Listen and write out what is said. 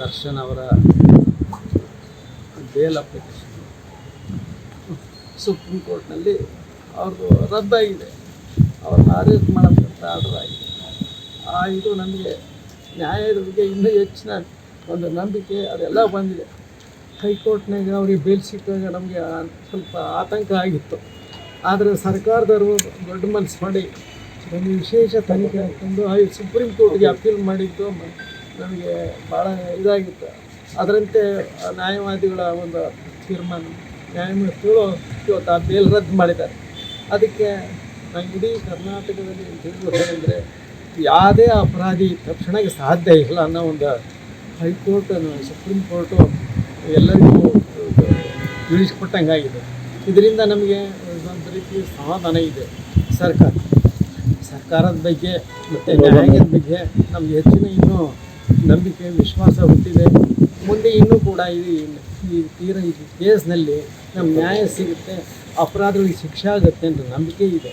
ದರ್ಶನ್ ಅವರ bale application supreme ಕೋರ್ಟ್ನಲ್ಲಿ ಅವ್ರದ್ದು ರದ್ದಾಗಿದೆ. ಅವ್ರನ್ನ ಅರೆಸ್ಟ್ ಮಾಡೋಕ್ಕಂಥ ಆರ್ಡರ್ ಆಗಿದೆ. ಆ ಇದು ನಮಗೆ ನ್ಯಾಯದ ಬಗ್ಗೆ ಇನ್ನೂ ಹೆಚ್ಚಿನ ಒಂದು ನಂಬಿಕೆ ಅದೆಲ್ಲ ಬಂದಿದೆ. ಹೈಕೋರ್ಟ್ನಾಗ ಅವ್ರಿಗೆ ಬೇಲ್ ಸಿಕ್ಕಾಗ ನಮಗೆ ಸ್ವಲ್ಪ ಆತಂಕ ಆಗಿತ್ತು. ಆದರೆ ಸರ್ಕಾರದವರು ದೊಡ್ಡ ಮನಸ್ಸು ಮಾಡಿ ಒಂದು ವಿಶೇಷ ತನಿಖೆ ಹಾಕೊಂಡು ಆ ಸುಪ್ರೀಂ ಕೋರ್ಟ್ಗೆ ಅಪೀಲ್ ಮಾಡಿದ್ದು ನಮಗೆ ಭಾಳ ಇದಾಗಿತ್ತು. ಅದರಂತೆ ನ್ಯಾಯವಾದಿಗಳ ಒಂದು ತೀರ್ಮಾನ, ನ್ಯಾಯಮೂರ್ತಿಗಳು ಇವತ್ತು ಆ ಬೇಲ್ ರದ್ದು ಮಾಡಿದ್ದಾರೆ. ಅದಕ್ಕೆ ನಾನು ಇಡೀ ಕರ್ನಾಟಕದಲ್ಲಿ ಅಂದರೆ ಯಾವುದೇ ಅಪರಾಧಿ ತಕ್ಷಣಕ್ಕೆ ಸಾಧ್ಯ ಇಲ್ಲ ಅನ್ನೋ ಒಂದು ಹೈಕೋರ್ಟ್ ಸುಪ್ರೀಂ ಕೋರ್ಟು ಎಲ್ಲರಿಗೂ ತಿಳಿಸ್ಕೊಟ್ಟಂಗಾಗಿದೆ. ಇದರಿಂದ ನಮಗೆ ಒಂದು ರೀತಿ ಸಮಾಧಾನ ಇದೆ ಸರ್ಕಾರ. ಸರ್ಕಾರದ ಬಗ್ಗೆ ಮತ್ತು ನ್ಯಾಯದ ಬಗ್ಗೆ ನಮಗೆ ಹೆಚ್ಚಿನ ಇನ್ನೂ ನಂಬಿಕೆ, ವಿಶ್ವಾಸ ಹುಟ್ಟಿದೆ. ಮುಂದೆ ಇನ್ನೂ ಕೂಡ ಈ ಈ ತೀರ ಈ ಕೇಸ್ನಲ್ಲಿ ನಮ್ಮ ನ್ಯಾಯ ಸಿಗುತ್ತೆ, ಅಪರಾಧಗಳಿಗೆ ಶಿಕ್ಷೆ ಆಗುತ್ತೆ ಅಂತ ನಂಬಿಕೆ ಇದೆ.